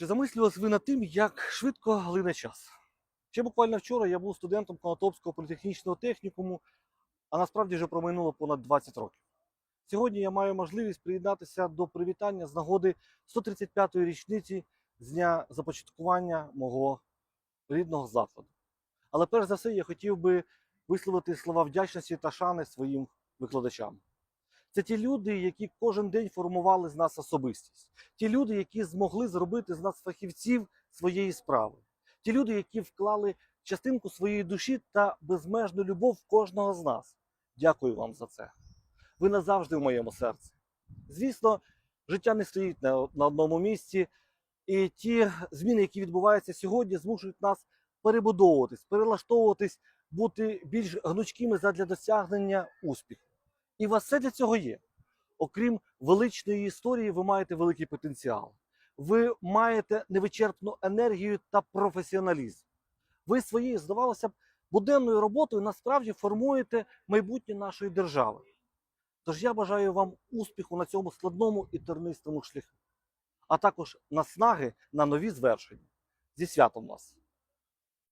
Чи замислювались ви над тим, як швидко глине час? Ще буквально вчора я був студентом Конотопського політехнічного технікуму, а насправді вже проминуло понад 20 років. Сьогодні я маю можливість приєднатися до привітання з нагоди 135-ї річниці з дня започаткування мого рідного закладу. Але перш за все я хотів би висловити слова вдячності та шани своїм викладачам. Це ті люди, які кожен день формували з нас особистість, ті люди, які змогли зробити з нас фахівців своєї справи, ті люди, які вклали частинку своєї душі та безмежну любов кожного з нас. Дякую вам за це. Ви назавжди в моєму серці. Звісно, життя не стоїть на одному місці, і ті зміни, які відбуваються сьогодні, змушують нас перебудовуватись, перелаштовуватись, бути більш гнучкими задля досягнення успіху. І у вас все для цього є. Окрім величної історії, ви маєте великий потенціал. Ви маєте невичерпну енергію та професіоналізм. Ви своєю, здавалося б, буденною роботою насправді формуєте майбутнє нашої держави. Тож я бажаю вам успіху на цьому складному і тернистому шляху, а також наснаги на нові звершення. Зі святом вас!